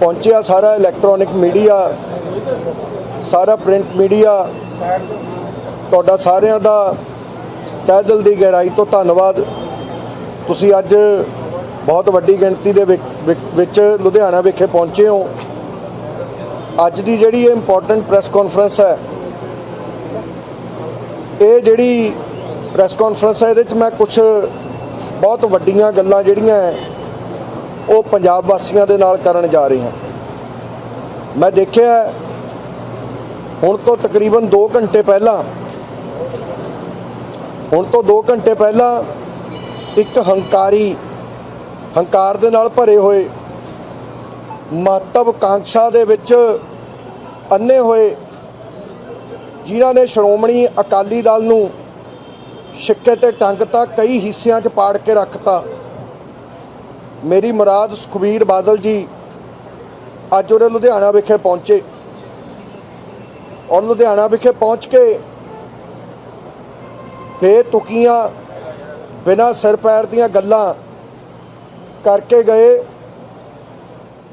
ਪਹੁੰਚਿਆ ਸਾਰਾ electronic media ਸਾਰਾ ਪ੍ਰਿੰਟ ਮੀਡੀਆ ਤੁਹਾਡਾ ਸਾਰਿਆਂ ਦਾ ਤਹਿ ਦਿਲ ਦੀ ਗਹਿਰਾਈ ਤੋਂ ਧੰਨਵਾਦ। ਤੁਸੀਂ ਅੱਜ ਬਹੁਤ ਵੱਡੀ ਗਿਣਤੀ ਦੇ ਵਿੱਚ- ਵਿੱਚ- ਵਿੱਚ ਲੁਧਿਆਣਾ ਵਿਖੇ ਪਹੁੰਚੇ ਹੋ। ਅੱਜ ਦੀ ਜਿਹੜੀ ਇਹ ਇੰਪੋਰਟੈਂਟ ਪ੍ਰੈਸ ਕਾਨਫਰੰਸ ਹੈ, ਇਹ ਜਿਹੜੀ ਪ੍ਰੈਸ ਕਾਨਫਰੰਸ ਹੈ, ਇਹਦੇ ਵਿੱਚ ਮੈਂ ਕੁਝ ਬਹੁਤ ਵੱਡੀਆਂ ਗੱਲਾਂ ਜਿਹੜੀਆਂ ਉਹ ਪੰਜਾਬ ਵਾਸੀਆਂ ਦੇ ਨਾਲ ਕਰਨ ਜਾ ਰਹੇ ਹਾਂ। ਮੈਂ ਦੇਖਿਆ ਹੁਣ ਤੋਂ ਤਕਰੀਬਨ 2 ਘੰਟੇ ਪਹਿਲਾਂ, ਹੁਣ ਤੋਂ 2 ਘੰਟੇ ਪਹਿਲਾਂ ਇੱਕ ਹੰਕਾਰੀ, ਹੰਕਾਰ ਦੇ ਨਾਲ ਭਰੇ ਹੋਏ ਮਹੱਤਵਕਾਂਖਸ਼ਾ ਦੇ ਵਿੱਚ ਅੰਨੇ ਹੋਏ, ਜਿਨ੍ਹਾਂ ਨੇ ਸ਼੍ਰੋਮਣੀ ਅਕਾਲੀ ਦਲ ਨੂੰ ਸਿੱਕੇ ਤੇ ਟੰਗਤਾ ਕਈ ਹਿੱਸਿਆਂ 'ਚ ਪਾੜ ਕੇ ਰੱਖਤਾ ਮੇਰੀ ਮੁਰਾਦ ਸੁਖਬੀਰ ਬਾਦਲ ਜੀ ਅੱਜ ਉਹਦੇ ਲੁਧਿਆਣਾ ਵਿਖੇ ਪਹੁੰਚੇ। ਔਰ ਲੁਧਿਆਣਾ ਵਿਖੇ ਪਹੁੰਚ ਕੇ ਬੇਤੁਕੀਆਂ ਬਿਨਾਂ ਸਿਰ ਪੈਰ ਦੀਆਂ ਗੱਲਾਂ ਕਰਕੇ ਗਏ।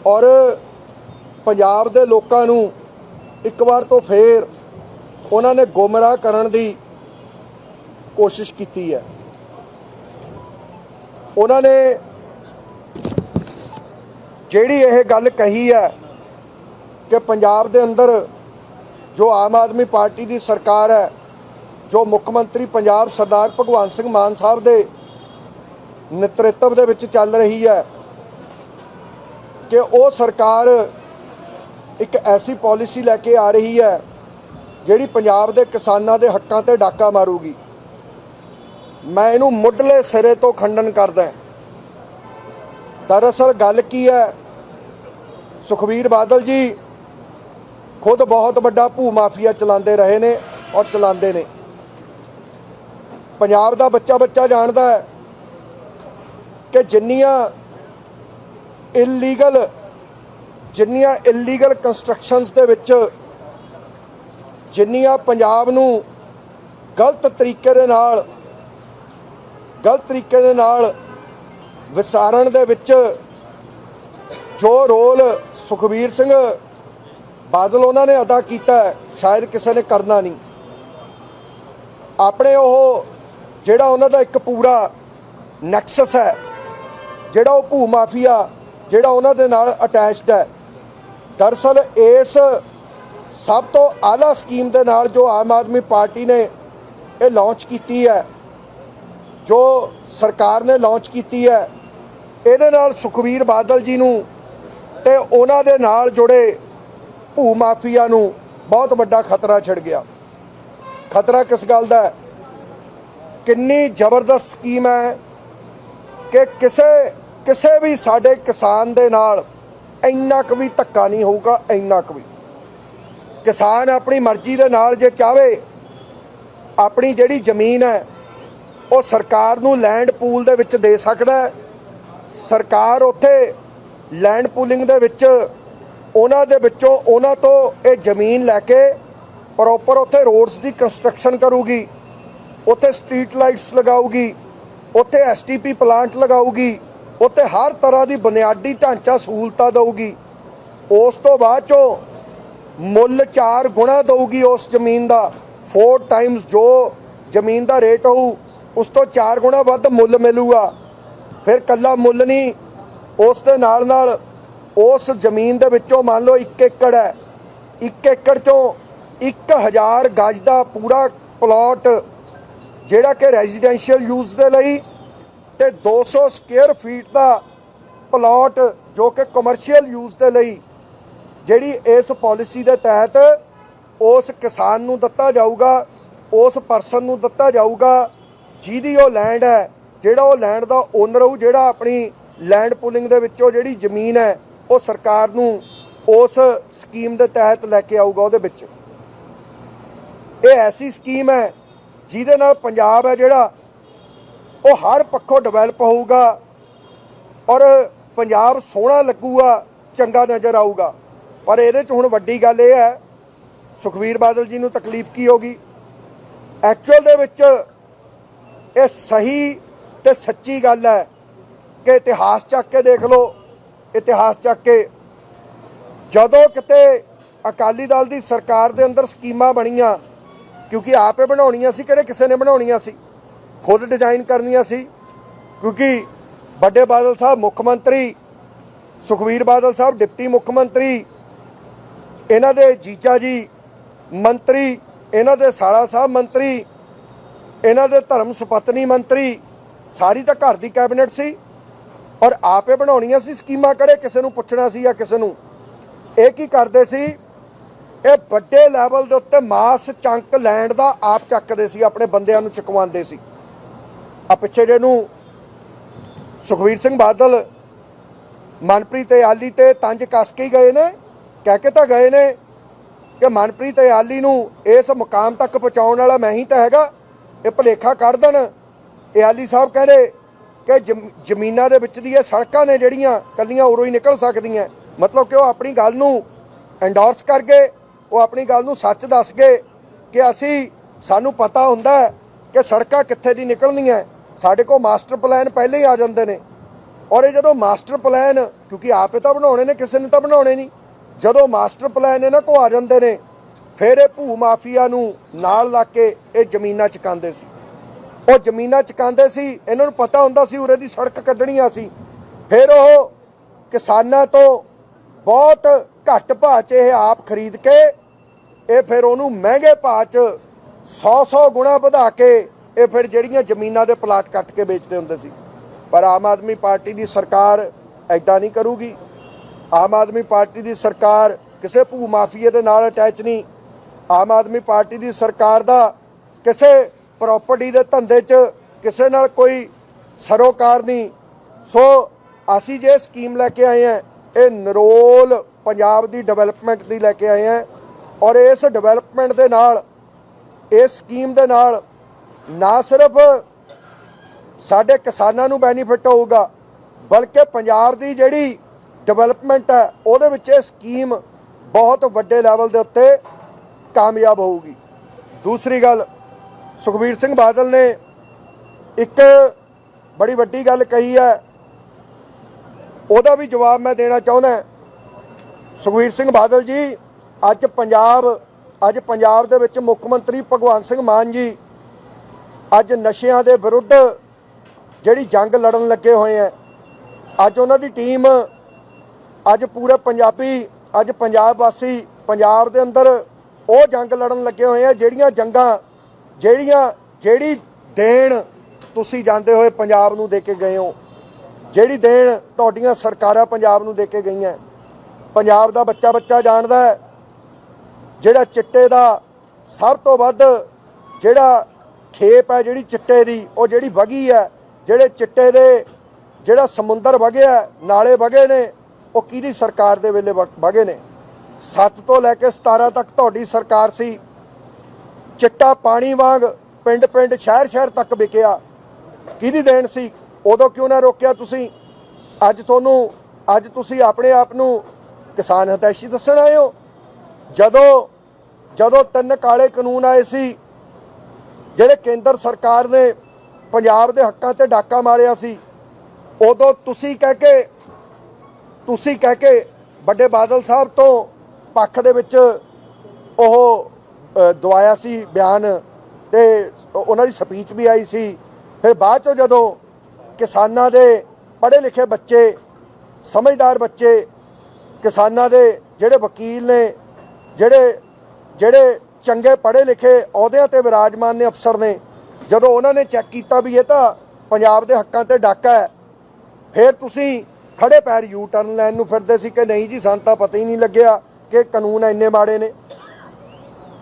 ਔਰ ਪੰਜਾਬ ਦੇ ਲੋਕਾਂ ਨੂੰ ਇੱਕ ਵਾਰ ਤੋਂ ਫੇਰ ਉਹਨਾਂ ਨੇ ਗੁੰਮਰਾਹ ਕਰਨ ਦੀ ਕੋਸ਼ਿਸ਼ ਕੀਤੀ ਹੈ। ਉਹਨਾਂ ਨੇ ਜਿਹੜੀ ਇਹ ਗੱਲ ਕਹੀ ਹੈ ਕਿ ਪੰਜਾਬ ਦੇ ਅੰਦਰ ਜੋ ਆਮ ਆਦਮੀ ਪਾਰਟੀ ਦੀ ਸਰਕਾਰ ਹੈ, ਜੋ ਮੁੱਖ ਮੰਤਰੀ ਪੰਜਾਬ ਸਰਦਾਰ ਭਗਵੰਤ ਸਿੰਘ ਮਾਨ ਸਾਹਿਬ ਦੇ ਨੇਤਰਤਵ ਦੇ ਵਿੱਚ ਚੱਲ ਰਹੀ ਹੈ ਕਿ ਉਹ ਸਰਕਾਰ ਇੱਕ ਐਸੀ ਪਾਲਿਸੀ ਲੈ ਕੇ ਆ ਰਹੀ ਹੈ ਜਿਹੜੀ ਪੰਜਾਬ ਦੇ ਕਿਸਾਨਾਂ ਦੇ ਹੱਕਾਂ ਤੇ ਡਾਕਾ ਮਾਰੂਗੀ। ਮੈਂ ਇਹਨੂੰ ਮੁੱਢਲੇ ਸਿਰੇ ਤੋਂ ਖੰਡਨ ਕਰਦਾ ਦਰਅਸਲ ਗੱਲ ਕੀ ਹੈ? ਸੁਖਬੀਰ ਬਾਦਲ ਜੀ ਖੁਦ ਬਹੁਤ ਵੱਡਾ ਭੂ ਮਾਫੀਆ ਚਲਾਉਂਦੇ ਰਹੇ ਨੇ ਔਰ ਚਲਾਉਂਦੇ ਨੇ। ਪੰਜਾਬ ਦਾ ਬੱਚਾ ਬੱਚਾ ਜਾਣਦਾ ਹੈ ਕਿ ਜਿੰਨੀਆਂ ਇਲੀਗਲ ਜਿੰਨੀਆਂ ਇਲੀਗਲ ਕੰਸਟਰਕਸ਼ਨਸ ਦੇ ਵਿੱਚ ਜਿੰਨੀਆਂ ਪੰਜਾਬ ਨੂੰ ਗਲਤ ਤਰੀਕੇ ਦੇ ਨਾਲ, ਗਲਤ ਤਰੀਕੇ ਦੇ ਨਾਲ ਵਿਸਾਰਨ ਦੇ ਵਿੱਚ ਜੋ ਰੋਲ ਸੁਖਬੀਰ ਸਿੰਘ ਬਾਦਲ ਉਹਨਾਂ ਨੇ ਅਦਾ ਕੀਤਾ ਸ਼ਾਇਦ ਕਿਸੇ ਨੇ ਕਰਨਾ ਨਹੀਂ। ਆਪਣੇ ਉਹ ਜਿਹੜਾ ਉਹਨਾਂ ਦਾ ਇੱਕ ਪੂਰਾ ਨੈਕਸਸ ਹੈ, ਜਿਹੜਾ ਉਹ ਭੂ ਮਾਫੀਆ, ਜਿਹੜਾ ਉਹਨਾਂ ਦੇ ਨਾਲ ਅਟੈਚਡ ਹੈ। ਦਰਸਲ ਇਸ ਸਭ ਤੋਂ ਆਲਾ ਸਕੀਮ ਦੇ ਨਾਲ ਜੋ ਆਮ ਆਦਮੀ ਪਾਰਟੀ ਨੇ ਇਹ ਲਾਂਚ ਕੀਤੀ ਹੈ, ਜੋ ਸਰਕਾਰ ਨੇ ਲਾਂਚ ਕੀਤੀ ਹੈ ਇਹਦੇ ਨਾਲ ਸੁਖਬੀਰ ਬਾਦਲ ਜੀ ਨੂੰ ਤੇ ਉਹਨਾਂ ਦੇ ਨਾਲ ਜੁੜੇ ਭੂ ਮਾਫੀਆ ਨੂੰ ਬਹੁਤ ਵੱਡਾ ਖਤਰਾ ਛਿੜ ਗਿਆ। ਖਤਰਾ ਕਿਸ ਗੱਲ ਦਾ ਹੈ? ਕਿੰਨੀ ਜ਼ਬਰਦਸਤ ਸਕੀਮ ਹੈ ਕਿ ਕਿਸੇ ਕਿਸੇ ਵੀ ਸਾਡੇ ਕਿਸਾਨ ਦੇ ਨਾਲ ਇੰਨਾ ਕੁ ਵੀ ਧੱਕਾ ਨਹੀਂ ਹੋਊਗਾ, ਇੰਨਾ ਕੁ ਵੀ। ਕਿਸਾਨ ਆਪਣੀ ਮਰਜ਼ੀ ਦੇ ਨਾਲ ਜੇ ਚਾਵੇ ਆਪਣੀ ਜਿਹੜੀ ਜ਼ਮੀਨ ਹੈ, ਉਹ ਸਰਕਾਰ ਨੂੰ ਲੈਂਡ ਪੂਲ ਦੇ ਵਿੱਚ ਦੇ ਸਕਦਾ ਹੈ। ਸਰਕਾਰ ਉੱਥੇ ਲੈਂਡ ਪੂਲਿੰਗ ਦੇ ਵਿੱਚ, ਉਹਨਾਂ ਦੇ ਵਿੱਚੋਂ ਉਹਨਾਂ ਤੋਂ ਇਹ ਜ਼ਮੀਨ ਲੈ ਕੇ ਪ੍ਰੋਪਰ ਉੱਥੇ ਰੋਡਸ ਦੀ ਕੰਸਟਰਕਸ਼ਨ ਕਰੂਗੀ, ਉੱਥੇ ਸਟਰੀਟ ਲਾਈਟਸ ਲਗਾਊਗੀ, ਉੱਥੇ ਐਸਟੀਪੀ ਪਲਾਂਟ ਲਗਾਊਗੀ, ਉੱਥੇ ਹਰ ਤਰ੍ਹਾਂ ਦੀ ਬੁਨਿਆਦੀ ਢਾਂਚਾ ਸਹੂਲਤਾਂ ਦੇਊਗੀ। ਉਸ ਤੋਂ ਬਾਅਦ ਚੋਂ ਮੁੱਲ 4 ਗੁਣਾ ਦਊਗੀ ਉਸ ਜ਼ਮੀਨ ਦਾ। 4 ਟਾਈਮਸ ਜੋ ਜ਼ਮੀਨ ਦਾ ਰੇਟ ਹੋਊ, ਉਸ ਤੋਂ 4 ਗੁਣਾ ਵੱਧ ਮੁੱਲ ਮਿਲੂਗਾ। ਫਿਰ ਕੱਲਾ ਮੁੱਲ ਨਹੀਂ, ਉਸ ਦੇ ਨਾਲ ਨਾਲ ਉਸ ਜ਼ਮੀਨ ਦੇ ਵਿੱਚੋਂ ਮੰਨ ਲਓ 1 ਏਕੜ ਹੈ 1 ਏਕੜ ਚੋਂ 1000 ਗਜ ਦਾ ਪੂਰਾ ਪਲਾਟ ਜਿਹੜਾ ਕਿ ਰੈਜ਼ੀਡੈਂਸ਼ੀਅਲ ਯੂਜ਼ ਦੇ ਲਈ ਤੇ 200 ਸਕੁਅਰ ਫੀਟ ਦਾ ਪਲਾਟ ਜੋ ਕਿ ਕਮਰਸ਼ੀਅਲ ਯੂਜ਼ ਦੇ ਲਈ, ਜਿਹੜੀ ਇਸ ਪਾਲਿਸੀ ਦੇ ਤਹਿਤ ਉਸ ਕਿਸਾਨ ਨੂੰ ਦਿੱਤਾ ਜਾਊਗਾ, ਉਸ ਪਰਸਨ ਨੂੰ ਦਿੱਤਾ ਜਾਊਗਾ, ਜਿਹਦੀ ਉਹ ਲੈਂਡ ਹੈ ਜਿਹੜਾ ਉਹ ਲੈਂਡ ਦਾ ਓਨਰ ਹੋਊ ਜਿਹੜਾ ਆਪਣੀ ਲੈਂਡ ਪੂਲਿੰਗ ਦੇ ਵਿੱਚੋਂ ਜਿਹੜੀ ਜ਼ਮੀਨ ਹੈ, ਉਹ ਸਰਕਾਰ ਨੂੰ ਉਸ ਸਕੀਮ ਦੇ ਤਹਿਤ ਲੈ ਕੇ ਆਊਗਾ ਉਹਦੇ ਵਿੱਚ। ਇਹ ਐਸੀ ਸਕੀਮ ਹੈ, ਜਿਹਦੇ ਨਾਲ ਪੰਜਾਬ ਹੈ ਜਿਹੜਾ, ਉਹ ਹਰ ਪੱਖੋਂ ਡਿਵੈਲਪ ਹੋਊਗਾ ਔਰ ਪੰਜਾਬ ਸੋਹਣਾ ਲੱਗੂਗਾ, ਚੰਗਾ ਨਜ਼ਰ ਆਊਗਾ। ਪਰ ਇਹਦੇ 'ਚ ਹੁਣ ਵੱਡੀ ਗੱਲ ਇਹ ਹੈ, ਸੁਖਵੀਰ ਬਾਦਲ ਜੀ ਨੂੰ ਤਕਲੀਫ ਕੀ ਹੋਗੀ ਐਕਚੁਅਲ ਦੇ ਵਿੱਚ ਇਹ ਸਹੀ ਤੇ ਸੱਚੀ ਗੱਲ ਹੈ ਕਿ ਇਤਿਹਾਸ ਚੱਕ ਕੇ ਦੇਖ ਲਓ, ਇਤਿਹਾਸ ਚੱਕ ਕੇ ਜਦੋਂ ਕਿਤੇ ਅਕਾਲੀ ਦਲ ਦੀ ਸਰਕਾਰ ਦੇ ਅੰਦਰ ਸਕੀਮਾਂ ਬਣੀਆਂ, ਕਿਉਂਕਿ ਆਪੇ ਬਣਾਉਣੀਆਂ ਸੀ, ਕਿਹੜੇ ਕਿਸੇ ਨੇ ਬਣਾਉਣੀਆਂ ਸੀ? ਖੁਦ ਡਿਜ਼ਾਈਨ ਕਰਨੀਆਂ ਸੀ, ਕਿਉਂਕਿ ਵੱਡੇ ਬਾਦਲ ਸਾਹਿਬ ਮੁੱਖ ਮੰਤਰੀ ਸੁਖਵੀਰ ਬਾਦਲ ਸਾਹਿਬ ਡਿਪਟੀ ਮੁੱਖ ਮੰਤਰੀ, ਇਹਨਾਂ ਦੇ ਜੀਜਾ ਜੀ ਮੰਤਰੀ, ਇਹਨਾਂ ਦੇ ਸਾਲਾ ਸਾਹਿਬ ਮੰਤਰੀ, ਇਹਨਾਂ ਦੇ ਧਰਮ ਸੁਪਤਨੀ ਮੰਤਰੀ ਸਾਰੀ ਤਾਂ ਘਰ ਦੀ ਕੈਬਨਿਟ ਸੀ ਔਰ ਆਪੇ ਬਣਾਉਣੀਆਂ ਸੀ ਸਕੀਮਾਂ ਕਿਹੜੇ ਕਿਸੇ ਨੂੰ ਪੁੱਛਣਾ ਸੀ ਜਾਂ ਕਿਸੇ ਨੂੰ। ਇਹ ਕੀ ਕਰਦੇ ਸੀ? ਇਹ ਵੱਡੇ ਲੈਵਲ ਦੇ ਉੱਤੇ ਮਾਸ ਚੰਕ ਲੈਂਡ ਦਾ ਆਪ ਚੱਕਦੇ ਸੀ, ਆਪਣੇ ਬੰਦਿਆਂ ਨੂੰ ਚੁਕਵਾਉਂਦੇ ਸੀ। ਆ ਪਿੱਛੇ ਜੇ ਨੂੰ ਸੁਖਵੀਰ ਸਿੰਘ ਬਾਦਲ, ਮਨਪ੍ਰੀਤ ਆਲੀ ਤੇ ਤੰਜ ਕੱਸ ਕੇ ਗਏ ਨੇ, ਕਹਿ ਕੇ ਤਾਂ ਗਏ ਨੇ ਕਿ ਮਨਪ੍ਰੀਤ ਆਲੀ ਨੂੰ ਇਸ ਮੁਕਾਮ ਤੱਕ ਪਹੁੰਚਾਉਣ ਵਾਲਾ ਮੈਂ ਹੀ ਤਾਂ ਹੈਗਾ, ਇਹ ਭਲੇਖਾ ਕੱਢ ਦੇਣ। ਇਹ ਆਲੀ ਸਾਹਿਬ ਕਹਿੰਦੇ ਕਿ ਜ਼ਮੀਨਾਂ ਦੇ ਵਿੱਚ ਦੀ ਇਹ ਸੜਕਾਂ ਨੇ ਜਿਹੜੀਆਂ ਕੱਲੀਆਂ ਉਰੋਂ ਹੀ ਨਿਕਲ ਸਕਦੀਆਂ। ਮਤਲਬ ਕਿ ਉਹ ਆਪਣੀ ਗੱਲ ਨੂੰ ਐਂਡੋਰਸ ਕਰ ਗਏ, ਉਹ ਆਪਣੀ ਗੱਲ ਨੂੰ ਸੱਚ ਦੱਸ ਗਏ ਕਿ ਅਸੀਂ, ਸਾਨੂੰ ਪਤਾ ਹੁੰਦਾ ਕਿ ਸੜਕਾਂ ਕਿੱਥੇ ਦੀ ਨਿਕਲਣੀਆਂ। ਸਾਡੇ ਕੋਲ ਮਾਸਟਰ ਪਲਾਨ ਪਹਿਲੇ ਹੀ ਆ ਜਾਂਦੇ ਨੇ। ਔਰ ਇਹ ਜਦੋਂ ਮਾਸਟਰ ਪਲਾਨ, ਕਿਉਂਕਿ ਆਪੇ ਤਾਂ ਬਣਾਉਣੇ ਨੇ, ਕਿਸੇ ਨੇ ਤਾਂ ਬਣਾਉਣੇ ਨਹੀਂ। ਜਦੋਂ ਮਾਸਟਰ ਪਲਾਨ ਇਹਨਾਂ ਕੋ ਆ ਜਾਂਦੇ ਨੇ, ਫਿਰ ਇਹ ਭੂ ਮਾਫੀਆ ਨੂੰ ਨਾਲ ਲਾ ਕੇ ਇਹ ਜ਼ਮੀਨਾਂ ਚਕਾਉਂਦੇ ਸੀ। ਉਹ ਜ਼ਮੀਨਾਂ ਚਕਾਉਂਦੇ ਸੀ, ਇਹਨਾਂ ਨੂੰ ਪਤਾ ਹੁੰਦਾ ਸੀ ਉਰੇ ਦੀ ਸੜਕ ਕੱਢਣੀਆਂ ਸੀ। ਫਿਰ ਉਹ ਕਿਸਾਨਾਂ ਤੋਂ ਬਹੁਤ ਘੱਟ ਭਾਅ 'ਚ ਇਹ ਆਪ ਖਰੀਦ ਕੇ, ਇਹ ਫਿਰ ਉਹਨੂੰ ਮਹਿੰਗੇ ਭਾਅ 'ਚ 100-100 ਗੁਣਾ ਵਧਾ ਕੇ ਇਹ ਫਿਰ ਜਿਹੜੀਆਂ ਜ਼ਮੀਨਾਂ ਦੇ ਪਲਾਟ ਕੱਟ ਕੇ ਵੇਚਦੇ ਹੁੰਦੇ ਸੀ। ਪਰ ਆਮ ਆਦਮੀ ਪਾਰਟੀ ਦੀ ਸਰਕਾਰ ਐਦਾਂ ਨਹੀਂ ਕਰੂਗੀ। ਆਮ ਆਦਮੀ ਪਾਰਟੀ ਦੀ ਸਰਕਾਰ ਕਿਸੇ ਭੂ ਮਾਫੀਏ ਦੇ ਨਾਲ ਅਟੈਚ ਨਹੀਂ। ਆਮ ਆਦਮੀ ਪਾਰਟੀ ਦੀ ਸਰਕਾਰ ਦਾ ਕਿਸੇ ਪ੍ਰਾਪਰਟੀ ਦੇ ਧੰਦੇ 'ਚ ਕਿਸੇ ਨਾਲ ਕੋਈ ਸਰੋਕਾਰ ਨਹੀਂ। ਸੋ ਅਸੀਂ ਜੇ ਸਕੀਮ ਲੈ ਕੇ ਆਏ ਹਾਂ, ਇਹ ਨਰੋਲ ਪੰਜਾਬ ਦੀ ਡਿਵੈਲਪਮੈਂਟ ਦੀ ਲੈ ਕੇ ਆਏ ਹਾਂ ਔਰ ਇਸ ਡਿਵੈਲਪਮੈਂਟ ਦੇ ਨਾਲ, ਇਸ ਸਕੀਮ ਦੇ ਨਾਲ ਨਾ ਸਿਰਫ ਸਾਡੇ ਕਿਸਾਨਾਂ ਨੂੰ ਬੈਨੀਫਿਟ ਹੋਊਗਾ, ਬਲਕਿ ਪੰਜਾਬ ਦੀ ਜਿਹੜੀ ਡਿਵੈਲਪਮੈਂਟ ਹੈ, ਉਹਦੇ ਵਿੱਚ ਇਹ ਸਕੀਮ ਬਹੁਤ ਵੱਡੇ ਲੈਵਲ ਦੇ ਉੱਤੇ ਕਾਮਯਾਬ ਹੋਊਗੀ। ਦੂਸਰੀ ਗੱਲ ਸੁਖਬੀਰ ਸਿੰਘ ਬਾਦਲ ਨੇ ਇੱਕ ਬੜੀ ਵੱਡੀ ਗੱਲ ਕਹੀ ਹੈ। ਉਹਦਾ ਵੀ ਜਵਾਬ ਮੈਂ ਦੇਣਾ ਚਾਹੁੰਦਾ ਸੁਖਬੀਰ ਸਿੰਘ ਬਾਦਲ ਜੀ, ਅੱਜ ਪੰਜਾਬ ਅੱਜ ਪੰਜਾਬ ਦੇ ਵਿੱਚ ਮੁੱਖ ਮੰਤਰੀ ਭਗਵੰਤ ਸਿੰਘ ਮਾਨ ਜੀ, ਅੱਜ ਨਸ਼ਿਆਂ ਦੇ ਵਿਰੁੱਧ ਜਿਹੜੀ ਜੰਗ ਲੜਨ ਲੱਗੇ ਹੋਏ ਆ ਅੱਜ ਉਹਨਾਂ ਦੀ ਟੀਮ, ਅੱਜ ਪੂਰੇ ਪੰਜਾਬੀ, ਅੱਜ ਪੰਜਾਬ ਵਾਸੀ, ਪੰਜਾਬ ਦੇ ਅੰਦਰ ਉਹ ਜੰਗ ਲੜਨ ਲੱਗੇ ਹੋਏ ਆ ਜਿਹੜੀਆਂ ਜੰਗਾਂ ਜਿਹੜੀਆਂ, ਜਿਹੜੀ ਦੇਣ ਤੁਸੀਂ ਜਾਂਦੇ ਹੋਏ ਪੰਜਾਬ ਨੂੰ ਦੇ ਕੇ ਗਏ ਹੋ, ਜਿਹੜੀ ਦੇਣ ਤੁਹਾਡੀਆਂ ਸਰਕਾਰਾਂ ਪੰਜਾਬ ਨੂੰ ਦੇ ਕੇ ਗਈਆਂ, ਪੰਜਾਬ ਦਾ ਬੱਚਾ ਬੱਚਾ ਜਾਣਦਾ ਹੈ, ਜਿਹੜਾ ਚਿੱਟੇ ਦਾ ਸਭ ਤੋਂ ਵੱਧ ਜਿਹੜਾ ਖੇਪ ਹੈ ਜਿਹੜੀ ਚਿੱਟੇ ਦੀ, ਉਹ ਜਿਹੜੀ ਵਗੀ ਹੈ, ਜਿਹੜੇ ਚਿੱਟੇ ਦੇ ਜਿਹੜਾ ਸਮੁੰਦਰ ਵਗਿਆ ਨਾਲੇ ਵਗੇ ਨੇ, ਉਹ ਕਿਹਦੀ ਸਰਕਾਰ ਦੇ ਵੇਲੇ ਵਗ- ਵਗੇ ਨੇ? 7 ਤੋਂ ਲੈ ਕੇ 17 ਤੱਕ ਤੁਹਾਡੀ ਸਰਕਾਰ ਸੀ ਚਿੱਟਾ ਪਾਣੀ ਵਾਂਗ ਪਿੰਡ ਪਿੰਡ ਸ਼ਹਿਰ ਸ਼ਹਿਰ ਤੱਕ ਵਿਕਿਆ। ਕਿਹਦੀ ਦੇਣ ਸੀ? ਉਦੋਂ ਕਿਉਂ ਨਾ ਰੋਕਿਆ ਤੁਸੀਂ? ਅੱਜ ਤੁਹਾਨੂੰ, ਅੱਜ ਤੁਸੀਂ ਆਪਣੇ ਆਪ ਨੂੰ ਕਿਸਾਨ ਹਤੈਸ਼ੀ ਦੱਸਣ ਆਏ ਹੋ? ਜਦੋਂ ਜਦੋਂ ਤਿੰਨ ਕਾਲੇ ਕਾਨੂੰਨ ਆਏ ਸੀ, ਜਿਹੜੇ ਕੇਂਦਰ ਸਰਕਾਰ ਨੇ ਪੰਜਾਬ ਦੇ ਹੱਕਾਂ ਤੇ ਡਾਕਾ ਮਾਰਿਆ ਸੀ, ਉਦੋਂ ਤੁਸੀਂ ਕਹਿ ਕੇ, ਤੁਸੀਂ ਕਹਿ ਕੇ ਵੱਡੇ ਬਾਦਲ ਸਾਹਿਬ ਤੋਂ ਪੱਖ ਦੇ ਵਿੱਚ ਉਹ ਦਵਾਇਆ ਸੀ ਬਿਆਨ ਤੇ ਉਹਨਾਂ ਦੀ ਸਪੀਚ ਵੀ ਆਈ ਸੀ। ਫਿਰ ਬਾਅਦ ਚੋਂ ਜਦੋਂ ਕਿਸਾਨਾਂ ਦੇ ਪੜ੍ਹੇ ਲਿਖੇ ਬੱਚੇ, ਸਮਝਦਾਰ ਬੱਚੇ, ਕਿਸਾਨਾਂ ਦੇ ਜਿਹੜੇ ਵਕੀਲ ਨੇ, ਜਿਹੜੇ ਜਿਹੜੇ ਚੰਗੇ ਪੜ੍ਹੇ ਲਿਖੇ ਅਹੁਦਿਆਂ ਤੇ ਵਿਰਾਜਮਾਨ ਨੇ ਅਫਸਰ ਨੇ, ਜਦੋਂ ਉਹਨਾਂ ਨੇ ਚੈੱਕ ਕੀਤਾ ਵੀ ਇਹ ਤਾਂ ਪੰਜਾਬ ਦੇ ਹੱਕਾਂ ਤੇ ਡਾਕਾ ਹੈ, ਫਿਰ ਤੁਸੀਂ ਖੜੇ ਪੈਰ ਯੂ ਟਰਨ ਲੈਣ ਨੂੰ ਫਿਰਦੇ ਸੀ ਕਿ ਨਹੀਂ ਜੀ, ਸਾਨੂੰ ਤਾਂ ਪਤਾ ਹੀ ਨਹੀਂ ਲੱਗਿਆ ਕਿ ਕਾਨੂੰਨ ਇੰਨੇ ਮਾੜੇ ਨੇ।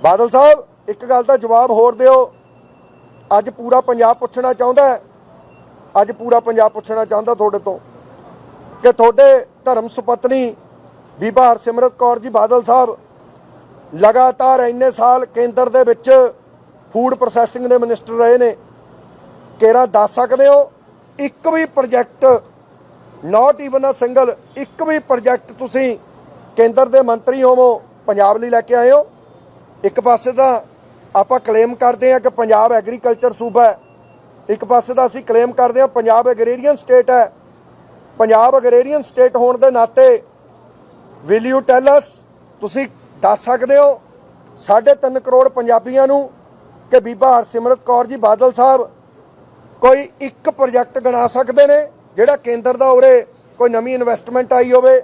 ਬਾਦਲ ਸਾਹਿਬ, ਇੱਕ ਗੱਲ ਦਾ ਜਵਾਬ ਹੋਰ ਦਿਓ। ਅੱਜ ਪੂਰਾ ਪੰਜਾਬ ਪੁੱਛਣਾ ਚਾਹੁੰਦਾ ਹੈ। ਅੱਜ ਪੂਰਾ ਪੰਜਾਬ ਪੁੱਛਣਾ ਚਾਹੁੰਦਾ ਤੁਹਾਡੇ ਤੋਂ ਕਿ ਤੁਹਾਡੇ ਧਰਮ ਸੁਪਤਨੀ ਬੀਬਾ ਹਰਸਿਮਰਤ ਕੌਰ ਜੀ ਬਾਦਲ ਸਾਹਿਬ ਲਗਾਤਾਰ ਇੰਨੇ ਸਾਲ ਕੇਂਦਰ ਦੇ ਵਿੱਚ ਫੂਡ ਪ੍ਰੋਸੈਸਿੰਗ ਦੇ ਮਿਨਿਸਟਰ ਰਹੇ ਨੇ। ਕਿਹੜਾ ਦੱਸ ਸਕਦੇ ਹੋ, ਇੱਕ ਵੀ project not even a single ਇੱਕ ਵੀ ਪ੍ਰੋਜੈਕਟ ਤੁਸੀਂ ਕੇਂਦਰ ਦੇ ਮੰਤਰੀ ਹੋਵੋ, ਪੰਜਾਬ ਲਈ ਲੈ ਕੇ ਆਏ ਹੋ। ਇੱਕ ਪਾਸੇ ਤਾਂ ਆਪਾਂ ਕਲੇਮ ਕਰਦੇ ਹਾਂ ਕਿ ਪੰਜਾਬ ਐਗਰੀਕਲਚਰ ਸੂਬਾ ਹੈ। ਇੱਕ ਪਾਸੇ ਦਾ ਅਸੀਂ ਕਲੇਮ ਕਰਦੇ ਹਾਂ ਪੰਜਾਬ ਐਗਰੀਰੀਅਨ ਸਟੇਟ ਹੈ। ਪੰਜਾਬ ਐਗਰੀਰੀਅਨ ਸਟੇਟ ਹੋਣ ਦੇ ਨਾਤੇ ਵਿਲ ਯੂ ਟੈਲ ਅਸ ਤੁਸੀਂ ਦੱਸ ਸਕਦੇ ਹੋ 3.5 ਕਰੋੜ ਪੰਜਾਬੀਆਂ ਨੂੰ ਕਿ ਬੀਬਾ ਹਰਸਿਮਰਤ ਕੌਰ ਜੀ ਬਾਦਲ ਸਾਹਿਬ ਕੋਈ ਇੱਕ ਪ੍ਰੋਜੈਕਟ ਗਣਾ ਸਕਦੇ ਨੇ ਜਿਹੜਾ ਕੇਂਦਰ ਦਾ ਉਰੇ ਕੋਈ ਨਵੀਂ ਇਨਵੈਸਟਮੈਂਟ ਆਈ ਹੋਵੇ।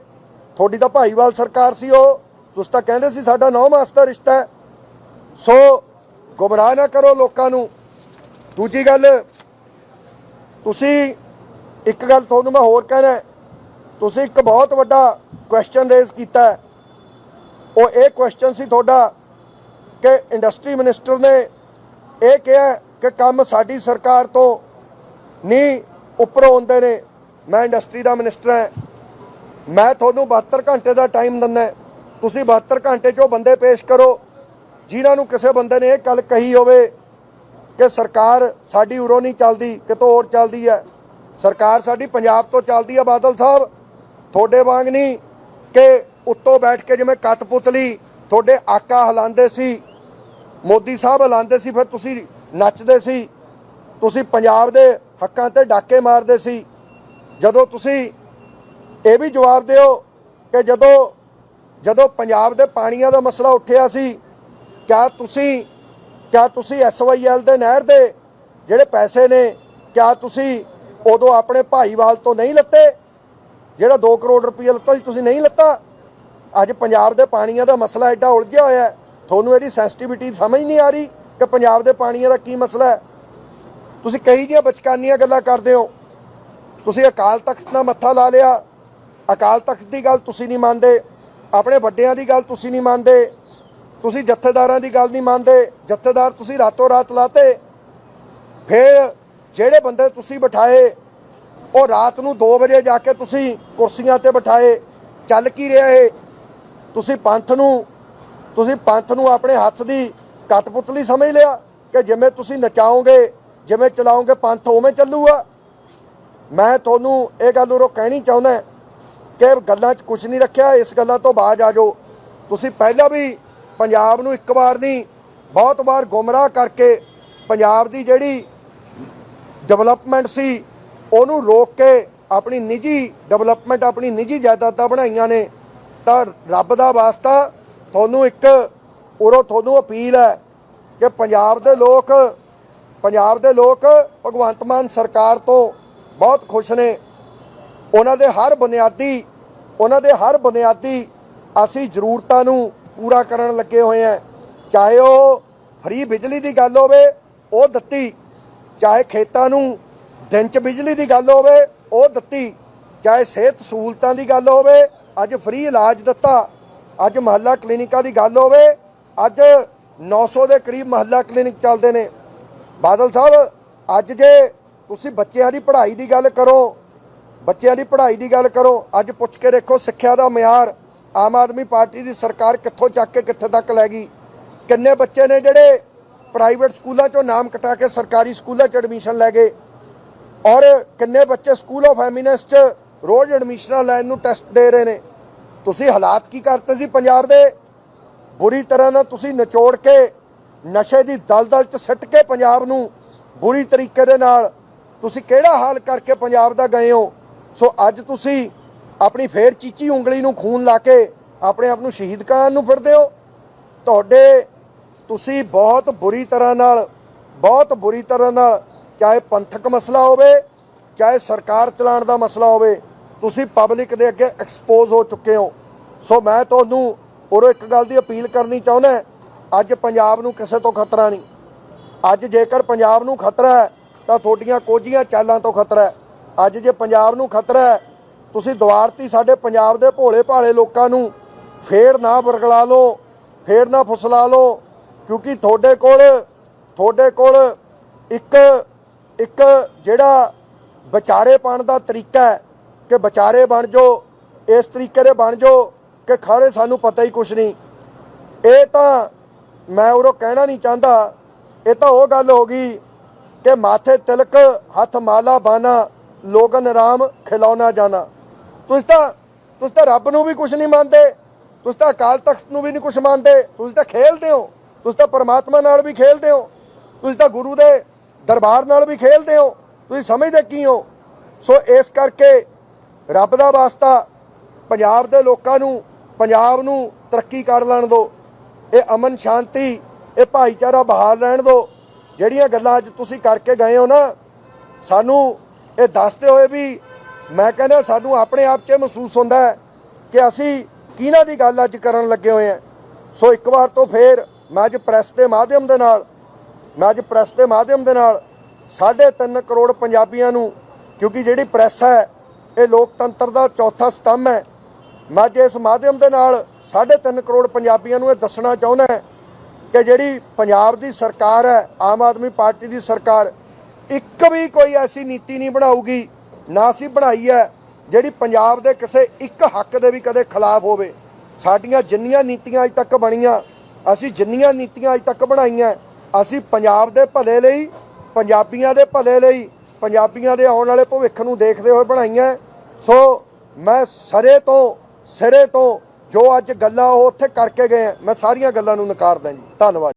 ਤੁਹਾਡੀ ਤਾਂ ਭਾਈਵਾਲ ਸਰਕਾਰ ਸੀ ਉਹ। ਤੁਸੀਂ ਤਾਂ ਕਹਿੰਦੇ ਸੀ ਸਾਡਾ ਨੌ ਮਾਸ ਦਾ ਰਿਸ਼ਤਾ ਹੈ। ਸੋ ਗੁੰਮਰਾਹ ਨਾ ਕਰੋ ਲੋਕਾਂ ਨੂੰ। ਦੂਜੀ ਗੱਲ, ਤੁਸੀਂ ਇੱਕ ਗੱਲ ਤੁਹਾਨੂੰ ਮੈਂ ਹੋਰ ਕਹਿਣਾ ਤੁਸੀਂ ਇੱਕ ਬਹੁਤ ਵੱਡਾ ਕੁਐਸਚਨ ਰੇਜ਼ ਕੀਤਾ ਉਹ ਇਹ ਕੁਐਸਚਨ ਸੀ ਤੁਹਾਡਾ ਕਿ ਇੰਡਸਟਰੀ ਮਿਨਿਸਟਰ ਨੇ ਇਹ ਕਿਹਾ ਕਿ ਕੰਮ ਸਾਡੀ ਸਰਕਾਰ ਤੋਂ ਨਹੀਂ ਉੱਪਰੋਂ ਹੁੰਦੇ ਨੇ। ਮੈਂ ਇੰਡਸਟਰੀ ਦਾ ਮਿਨਿਸਟਰ ਹਾਂ। ਮੈਂ ਤੁਹਾਨੂੰ 72 ਘੰਟੇ ਦਾ ਟਾਈਮ ਦਿੰਦਾ ਤੁਸੀਂ 72 ਘੰਟੇ 'ਚੋਂ ਬੰਦੇ ਪੇਸ਼ ਕਰੋ। ਜਿਨ੍ਹਾਂ ਨੂੰ ਕਿਸੇ ਬੰਦੇ ਨੇ ਇਹ ਗੱਲ ਕਹੀ ਹੋਵੇ ਕਿ ਸਰਕਾਰ ਸਾਡੀ ਉਰੋਂ ਨਹੀਂ ਚੱਲਦੀ, ਕਿਤੋਂ ਹੋਰ ਚੱਲਦੀ ਹੈ? ਸਰਕਾਰ ਸਾਡੀ ਪੰਜਾਬ ਤੋਂ ਚੱਲਦੀ ਹੈ ਬਾਦਲ ਸਾਹਿਬ। ਤੁਹਾਡੇ ਵਾਂਗ ਨਹੀਂ ਕਿ ਉੱਤੋਂ ਬੈਠ ਕੇ ਜਿਵੇਂ ਕਤਪੁਤਲੀ ਤੁਹਾਡੇ ਆਕਾ ਹਲਾਉਂਦੇ ਸੀ, ਮੋਦੀ ਸਾਹਿਬ ਹਲਾਉਂਦੇ ਸੀ, ਫਿਰ ਤੁਸੀਂ ਨੱਚਦੇ ਸੀ, ਤੁਸੀਂ ਪੰਜਾਬ ਦੇ ਹੱਕਾਂ ਤੇ ਡਾਕੇ ਮਾਰਦੇ ਸੀ। ਜਦੋਂ ਤੁਸੀਂ ਇਹ ਵੀ ਜਵਾਬ ਦਿਓ ਕਿ ਜਦੋਂ ਜਦੋਂ ਪੰਜਾਬ ਦੇ ਪਾਣੀਆਂ ਦਾ ਮਸਲਾ ਉੱਠਿਆ ਸੀ ਕਿਆ ਤੁਸੀਂ ਕਿਆ ਤੁਸੀਂ ਐਸਵਾਈਐਲ ਦੇ ਨਹਿਰ ਦੇ ਜਿਹੜੇ ਪੈਸੇ ਨੇ, ਕਿਆ ਤੁਸੀਂ ਉਦੋਂ ਆਪਣੇ ਭਾਈਵਾਲ ਤੋਂ ਨਹੀਂ ਲੱਤੇ? ਜਿਹੜਾ 2 ਕਰੋੜ ਰੁਪਏ ਲੱਤਾ ਸੀ, ਤੁਸੀਂ ਨਹੀਂ ਲੱਤਾ? ਅੱਜ ਪੰਜਾਬ ਦੇ ਪਾਣੀਆਂ ਦਾ ਮਸਲਾ ਐਡਾ ਉਲਝਿਆ ਹੋਇਆ ਹੈ। ਤੁਹਾਨੂੰ ਇਹਦੀ ਸੈਂਸਿਟੀਵਿਟੀ ਸਮਝ ਨਹੀਂ ਆ ਰਹੀ ਕਿ ਪੰਜਾਬ ਦੇ ਪਾਣੀਆਂ ਦਾ ਕੀ ਮਸਲਾ ਹੈ। ਤੁਸੀਂ ਕਈ ਜੀਆਂ ਬਚਕਾਨੀਆਂ ਗੱਲਾਂ ਕਰਦੇ ਹੋ। ਤੁਸੀਂ ਅਕਾਲ ਤਖਤ ਨਾਲ ਮੱਥਾ ਲਾ ਲਿਆ। ਅਕਾਲ ਤਖਤ ਦੀ ਗੱਲ ਤੁਸੀਂ ਨਹੀਂ ਮੰਨਦੇ। ਆਪਣੇ ਵੱਡਿਆਂ ਦੀ ਗੱਲ ਤੁਸੀਂ ਨਹੀਂ ਮੰਨਦੇ। ਤੁਸੀਂ ਜਥੇਦਾਰਾਂ ਦੀ ਗੱਲ ਨਹੀਂ ਮੰਨਦੇ, ਜਥੇਦਾਰ ਤੁਸੀਂ ਰਾਤੋਂ ਰਾਤ ਲਾਤੇ। ਫਿਰ ਜਿਹੜੇ ਬੰਦੇ ਤੁਸੀਂ ਬਿਠਾਏ, ਉਹ ਰਾਤ ਨੂੰ 2 ਵਜੇ ਜਾ ਕੇ ਤੁਸੀਂ ਕੁਰਸੀਆਂ ਤੇ ਬਿਠਾਏ, ਚੱਲ ਕੀ ਰਿਹਾ ਏ ਤੁਸੀਂ ਪੰਥ ਨੂੰ, ਤੁਸੀਂ ਪੰਥ ਨੂੰ ਆਪਣੇ ਹੱਥ ਦੀ ਕਤਪੁਤਲੀ ਸਮਝ ਲਿਆ ਕਿ ਜਿਵੇਂ ਤੁਸੀਂ ਨਚਾਓਗੇ, ਜਿਵੇਂ ਚਲਾਓਗੇ ਪੰਥ ਉਵੇਂ ਚੱਲੂਗਾ? ਮੈਂ ਤੁਹਾਨੂੰ ਇਹ ਗੱਲ ਉਰੋਂ ਕਹਿਣੀ ਚਾਹੁੰਦਾ ਕਿ ਗੱਲਾਂ 'ਚ ਕੁਝ ਨਹੀਂ ਰੱਖਿਆ, ਇਸ ਗੱਲਾਂ ਤੋਂ ਬਾਅਦ ਆ ਜਾਓ। ਤੁਸੀਂ ਪਹਿਲਾਂ ਵੀ ਪੰਜਾਬ ਨੂੰ ਇੱਕ ਵਾਰ ਨਹੀਂ, ਬਹੁਤ ਵਾਰ ਗੁੰਮਰਾਹ ਕਰਕੇ ਪੰਜਾਬ ਦੀ ਜਿਹੜੀ ਡਿਵੈਲਪਮੈਂਟ ਸੀ, ਉਹਨੂੰ ਰੋਕ ਕੇ ਆਪਣੀ ਨਿੱਜੀ ਡਿਵੈਲਪਮੈਂਟ, ਆਪਣੀ ਨਿੱਜੀ ਜਾਇਦਾਦਾਂ ਬਣਾਈਆਂ ਨੇ, ਤਾਂ ਰੱਬ ਦਾ ਵਾਸਤਾ ਤੁਹਾਨੂੰ ਇੱਕ ਉਰੋਂ ਤੁਹਾਨੂੰ ਅਪੀਲ ਹੈ ਕਿ ਪੰਜਾਬ ਦੇ ਲੋਕ, ਪੰਜਾਬ ਦੇ ਲੋਕ ਭਗਵੰਤ ਮਾਨ ਸਰਕਾਰ ਤੋਂ ਬਹੁਤ ਖੁਸ਼ ਨੇ। ਉਹਨਾਂ ਦੇ ਹਰ ਬੁਨਿਆਦੀ, ਉਹਨਾਂ ਦੇ ਹਰ ਬੁਨਿਆਦੀ ਅਸੀਂ ਜ਼ਰੂਰਤਾਂ ਨੂੰ ਪੂਰਾ ਕਰਨ ਲੱਗੇ ਹੋਏ ਹਾਂ। ਚਾਹੇ ਉਹ ਫਰੀ ਬਿਜਲੀ ਦੀ ਗੱਲ ਹੋਵੇ, ਉਹ ਦਿੱਤੀ। ਚਾਹੇ ਖੇਤਾਂ ਨੂੰ ਦਿਨ 'ਚ ਬਿਜਲੀ ਦੀ ਗੱਲ ਹੋਵੇ, ਉਹ ਦਿੱਤੀ। ਚਾਹੇ ਸਿਹਤ ਸਹੂਲਤਾਂ ਦੀ ਗੱਲ ਹੋਵੇ, ਅੱਜ ਫ੍ਰੀ ਇਲਾਜ ਦਿੱਤਾ। ਅੱਜ ਮਹੱਲਾ ਕਲੀਨਿਕਾਂ ਦੀ ਗੱਲ ਹੋਵੇ, ਅੱਜ 900 ਦੇ ਕਰੀਬ ਮਹੱਲਾ ਕਲੀਨਿਕ ਚੱਲਦੇ ਨੇ। ਬਾਦਲ ਸਾਹਿਬ, ਅੱਜ ਜੇ ਤੁਸੀਂ ਬੱਚਿਆਂ ਦੀ ਪੜ੍ਹਾਈ ਦੀ ਗੱਲ ਕਰੋ, ਬੱਚਿਆਂ ਦੀ ਪੜ੍ਹਾਈ ਦੀ ਗੱਲ ਕਰੋ, ਅੱਜ ਪੁੱਛ ਕੇ ਦੇਖੋ ਸਿੱਖਿਆ ਦਾ ਮਿਆਰ ਆਮ ਆਦਮੀ ਪਾਰਟੀ ਦੀ ਸਰਕਾਰ ਕਿੱਥੋਂ ਚੱਕ ਕੇ ਕਿੱਥੇ ਤੱਕ ਲੈ ਗਈ? ਕਿੰਨੇ ਬੱਚੇ ਨੇ ਜਿਹੜੇ ਪ੍ਰਾਈਵੇਟ ਸਕੂਲਾਂ ਚੋਂ ਨਾਮ ਕਟਾ ਕੇ ਸਰਕਾਰੀ ਸਕੂਲਾਂ 'ਚ ਐਡਮਿਸ਼ਨ ਲੈ ਗਏ? ਔਰ ਕਿੰਨੇ ਬੱਚੇ ਸਕੂਲ ਆਫ ਐਮਿਨੈਂਸ 'ਚ ਰੋਜ਼ ਐਡਮਿਸ਼ਨਾਂ ਲੈਣ ਨੂੰ ਟੈਸਟ ਦੇ ਰਹੇ ਨੇ? ਤੁਸੀਂ ਹਾਲਾਤ ਕੀ ਕਰਤੇ ਸੀ ਪੰਜਾਬ ਦੇ? ਬੁਰੀ ਤਰ੍ਹਾਂ ਨਾਲ ਤੁਸੀਂ ਨਿਚੋੜ ਕੇ, ਨਸ਼ੇ ਦੀ ਦਲਦਲ 'ਚ ਸਿੱਟ ਕੇ ਪੰਜਾਬ ਨੂੰ ਬੁਰੀ ਤਰੀਕੇ ਦੇ ਨਾਲ ਤੁਸੀਂ ਕਿਹੜਾ ਹਾਲ ਕਰਕੇ ਪੰਜਾਬ ਦਾ ਗਏ ਹੋ? ਸੋ ਅੱਜ ਤੁਸੀਂ ਆਪਣੀ ਫੇਰ ਚੀਚੀ ਉਂਗਲੀ ਨੂੰ ਖੂਨ ਲਾ ਕੇ ਆਪਣੇ ਆਪ ਨੂੰ ਸ਼ਹੀਦ ਕਰਨ ਨੂੰ ਫਿਰਦੇ ਹੋ। ਤੁਹਾਡੇ ਤੁਸੀਂ ਬਹੁਤ ਬੁਰੀ ਤਰ੍ਹਾਂ ਨਾਲ, ਬਹੁਤ ਬੁਰੀ ਤਰ੍ਹਾਂ ਨਾਲ ਚਾਹੇ ਪੰਥਕ ਮਸਲਾ ਹੋਵੇ, ਚਾਹੇ ਸਰਕਾਰ ਚਲਾਉਣ ਦਾ ਮਸਲਾ ਹੋਵੇ, ਤੁਸੀਂ ਪਬਲਿਕ ਦੇ ਅੱਗੇ ਐਕਸਪੋਜ਼ ਹੋ ਚੁੱਕੇ ਹੋ। ਸੋ ਮੈਂ ਤੁਹਾਨੂੰ ਔਰ ਇੱਕ ਗੱਲ ਦੀ ਅਪੀਲ ਕਰਨੀ ਚਾਹੁੰਦਾ ਅੱਜ ਪੰਜਾਬ ਨੂੰ ਕਿਸੇ ਤੋਂ ਖਤਰਾ ਨਹੀਂ। ਅੱਜ ਜੇਕਰ ਪੰਜਾਬ ਨੂੰ ਖਤਰਾ ਹੈ, ਤਾਂ ਤੁਹਾਡੀਆਂ ਕੋਝੀਆਂ ਚਾਲਾਂ ਤੋਂ ਖਤਰਾ ਹੈ। ਅੱਜ ਜੇ ਪੰਜਾਬ ਨੂੰ ਖਤਰਾ ਹੈ ਤੁਸੀਂ ਦੁਆਰਤੀ ਸਾਡੇ ਪੰਜਾਬ ਦੇ ਭੋਲੇ ਭਾਲੇ ਲੋਕਾਂ ਨੂੰ ਫੇਰ ਨਾ ਬਰਗਲਾ ਲਓ, ਫੇਰ ਨਾ ਫੁਸਲਾ ਲਓ, ਕਿਉਂਕਿ ਤੁਹਾਡੇ ਕੋਲ ਤੁਹਾਡੇ ਕੋਲ ਇੱਕ ਇੱਕ ਜਿਹੜਾ ਵਿਚਾਰੇ ਵਿਚਾਰੇਪਣ ਦਾ ਤਰੀਕਾ ਹੈ ਕਿ ਵਿਚਾਰੇ ਬਣ ਜਾਓ ਇਸ ਤਰੀਕੇ ਦੇ ਬਣ ਜਾਓ ਕਿ ਖਾਰੇ ਸਾਨੂੰ ਪਤਾ ਹੀ ਕੁਛ ਨਹੀਂ। ਇਹ ਤਾਂ ਮੈਂ ਉਰੋਂ ਕਹਿਣਾ ਨਹੀਂ ਚਾਹੁੰਦਾ। ਇਹ ਤਾਂ ਉਹ ਗੱਲ ਹੋ ਗਈ ਕਿ ਮਾਥੇ ਤਿਲਕ, ਹੱਥ ਮਾਲਾ ਬਾਨਾ, ਲੋਗਨ ਰਾਮ ਖਿਲੌਣਾ ਜਾਣਾ। ਤੁਸੀਂ ਤਾਂ ਤੁਸੀਂ ਤਾਂ ਰੱਬ ਨੂੰ ਵੀ ਕੁਝ ਨਹੀਂ ਮੰਨਦੇ, ਤੁਸੀਂ ਤਾਂ ਅਕਾਲ ਤਖਤ ਨੂੰ ਵੀ ਨਹੀਂ ਕੁਝ ਮੰਨਦੇ, ਤੁਸੀਂ ਤਾਂ ਖੇਲਦੇ ਹੋ, ਤੁਸੀਂ ਤਾਂ ਪਰਮਾਤਮਾ ਨਾਲ ਵੀ ਖੇਲਦੇ ਹੋ, ਤੁਸੀਂ ਤਾਂ ਗੁਰੂ ਦੇ ਦਰਬਾਰ ਨਾਲ ਵੀ ਖੇਲਦੇ ਹੋ, ਤੁਸੀਂ ਸਮਝਦੇ ਕੀ ਹੋ? ਸੋ ਇਸ ਕਰਕੇ ਰੱਬ ਦਾ ਵਾਸਤਾ ਪੰਜਾਬ ਦੇ ਲੋਕਾਂ ਨੂੰ, ਪੰਜਾਬ ਨੂੰ ਤਰੱਕੀ ਕਰ ਲੈਣ ਦਿਓ, ਇਹ ਅਮਨ ਸ਼ਾਂਤੀ, ਇਹ ਭਾਈਚਾਰਾ ਬਹਾਲ ਰਹਿਣ ਦਿਓ, ਜਿਹੜੀਆਂ ਗੱਲਾਂ ਅੱਜ ਤੁਸੀਂ ਕਰਕੇ ਗਏ ਹੋ ਨਾ, ਸਾਨੂੰ ਇਹ ਦੱਸਦੇ ਹੋਏ ਵੀ ਮੈਂ ਕਹਿੰਦਾ ਸਾਨੂੰ ਆਪਣੇ ਆਪ 'ਚ ਮਹਿਸੂਸ ਹੁੰਦਾ ਹੈ ਕਿ ਅਸੀਂ ਕਿਹਨਾਂ ਦੀ ਗੱਲ ਅੱਜ ਕਰਨ ਲੱਗੇ ਹੋਏ ਹਾਂ। ਸੋ ਇੱਕ ਵਾਰ ਤੋਂ ਫੇਰ ਮੈਂ ਅੱਜ ਪ੍ਰੈਸ ਦੇ ਮਾਧਿਅਮ ਦੇ ਨਾਲ, ਮੈਂ ਅੱਜ ਪ੍ਰੈਸ ਦੇ ਮਾਧਿਅਮ ਦੇ ਨਾਲ 3.5 ਕਰੋੜ ਪੰਜਾਬੀਆਂ ਨੂੰ, ਕਿਉਂਕਿ ਜਿਹੜੀ ਪ੍ਰੈਸ ਹੈ, ਇਹ ਲੋਕਤੰਤਰ ਦਾ ਚੌਥਾ ਸਤੰਭ ਹੈ। ਮੈਂ ਅੱਜ ਇਸ ਮਾਧਿਅਮ ਦੇ ਨਾਲ 3.5 ਕਰੋੜ ਪੰਜਾਬੀਆਂ ਨੂੰ ਇਹ ਦੱਸਣਾ ਚਾਹੁੰਦਾ ਕਿ ਜਿਹੜੀ ਪੰਜਾਬ ਦੀ ਸਰਕਾਰ ਹੈ, ਆਮ ਆਦਮੀ ਪਾਰਟੀ ਦੀ ਸਰਕਾਰ, ਇੱਕ ਵੀ ਕੋਈ ਐਸੀ ਨੀਤੀ ਨਹੀਂ ਬਣਾਊਗੀ ਨਾ ਅਸੀਂ ਬਣਾਈ ਹੈ ਜਿਹੜੀ ਪੰਜਾਬ ਦੇ ਕਿਸੇ ਇੱਕ ਹੱਕ ਦੇ ਵੀ ਕਦੇ ਖਿਲਾਫ ਹੋਵੇ। ਸਾਡੀਆਂ ਜਿੰਨੀਆਂ ਨੀਤੀਆਂ ਅਜ ਤੱਕ ਬਣੀਆਂ ਅਸੀਂ ਜਿੰਨੀਆਂ ਨੀਤੀਆਂ ਅਜ ਤੱਕ ਬਣਾਈਆਂ ਅਸੀਂ ਪੰਜਾਬ ਦੇ ਭਲੇ ਲਈ ਪੰਜਾਬੀਆਂ ਦੇ ਭਲੇ ਲਈ ਪੰਜਾਬੀਆਂ ਦੇ ਆਉਣ ਵਾਲੇ ਭਵਿੱਖ ਨੂੰ ਦੇਖਦੇ ਹੋਏ ਬਣਾਈਆਂ। ਸੋ ਮੈਂ ਸਰੇ ਤੋਂ ਸਿਰੇ ਤੋਂ ਜੋ ਅੱਜ ਗੱਲਾਂ ਉਹ ਉੱਥੇ ਕਰਕੇ ਗਏ ਆ, ਮੈਂ ਸਾਰੀਆਂ ਗੱਲਾਂ ਨੂੰ ਨਕਾਰਦਾ ਜੀ। ਧੰਨਵਾਦ।